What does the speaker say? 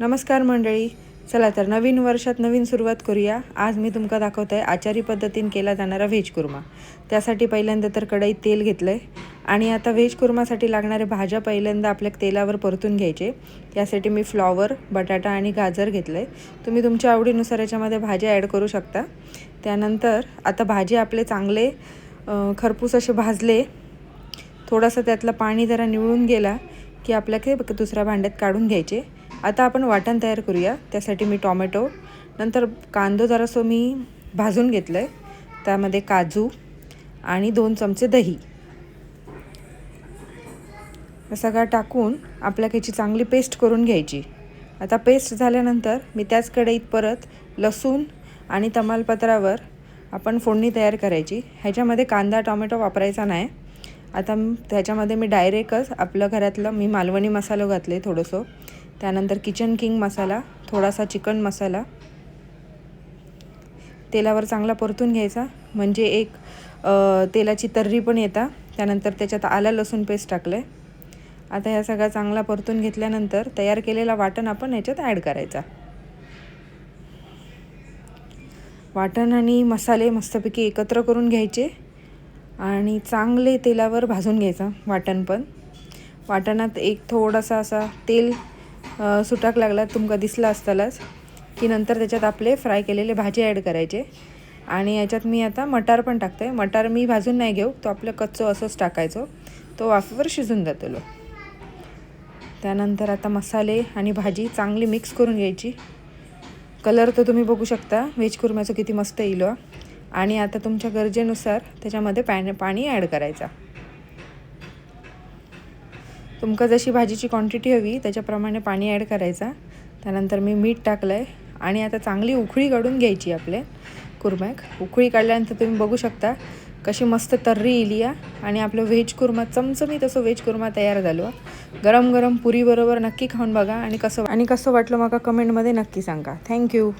नमस्कार मंडळी. चला तर नवीन वर्षात नवीन सुरुवात करूया. आज मी तुमका दाखवत आहे आचारी पद्धतीने केला जाणारा व्हेज कुर्मा. त्यासाठी पहिल्यांदा तर कढईत तेल घेतलं आहे आणि आता व्हेज कुर्मासाठी लागणाऱ्या भाज्या पहिल्यांदा आपल्या तेलावर परतून घ्यायचे. त्यासाठी मी फ्लॉवर बटाटा आणि गाजर घेतलं आहे तुम्ही तुमच्या आवडीनुसार याच्यामध्ये भाज्या ॲड करू शकता. त्यानंतर आता भाजी आपले चांगले खरपूस असे भाजले. थोडंसं त्यातलं पाणी जरा निवळून गेला की आपल्या ते दुसऱ्या भांड्यात काढून घ्यायचे. आता आपण वाटण तयार करूया. त्यासाठी मी टॉमॅटो नंतर कांदो जरासो मी भाजून घेतलं आहे त्यामध्ये काजू आणि दोन चमचे दही. सगळा सगळं टाकून आपल्या याची चांगली पेस्ट करून घ्यायची. आता पेस्ट झाल्यानंतर मी त्याच कढईत परत लसूण आणि तमालपत्रावर आपण फोडणी तयार करायची. ह्याच्यामध्ये कांदा टोमॅटो वापरायचा नाही. आता त्याच्यामध्ये मी डायरेक्टच आपलं घरातलं मी मालवणी मसालो घातले थोडंसं. त्यानंतर किचन किंग मसाला थोडासा चिकन मसाला. तेलावर चांगला परतून घ्यायचा. म्हणजे एक तेलाची तर्री पण येता. त्यानंतर त्याच्यात आलं लसूण पेस्ट टाकलं आहे आता ह्या सगळा चांगला परतून घेतल्यानंतर तयार केलेला वाटण आपण ह्याच्यात ॲड करायचा. वाटण आणि मसाले मस्तपैकी एकत्र करून घ्यायचे. आणि चांगले तेलावर भाजून घ्यायचं वाटण पण. वाटणात एक थोडासा असा तेल सुटाक लागला तुमका दिसला असतालाच की नंतर त्याच्यात आपले फ्राय केलेले भाजी ॲड करायचे. आणि याच्यात मी आता मटार पण टाकते मटार मी भाजून नाही घेऊ तो आपलं कच्चो असंच टाकायचो. तो वाफेवर शिजून जातो लो. त्यानंतर आता मसाले आणि भाजी चांगली मिक्स करून घ्यायची. कलर तर तुम्ही बघू शकता व्हेज कुर्म्याचं किती मस्त येईल हो. आणि आता तुमच्या गरजेनुसार त्याच्यामध्ये पॅन पाणी ॲड करायचा. तुमका जशी भाजीची क्वांटिटी हवी त्याच्याप्रमाणे पाणी ॲड करायचा. त्यानंतर मी मीठ टाकलं आहे आणि आता चांगली उकळी काढून घ्यायची आपले कुर्म्याक उकळी काढल्यानंतर तुम्ही बघू शकता कशी मस्त तर्री येली आणि आपलं व्हेज कुर्मा चमचमीत असं व्हेज कुर्मा तयार झालो गरम गरम पुरीबरोबर नक्की खाऊन बघा. आणि कसं आणि कसं वाटलं मला कमेंटमध्ये नक्की सांगा. थँक्यू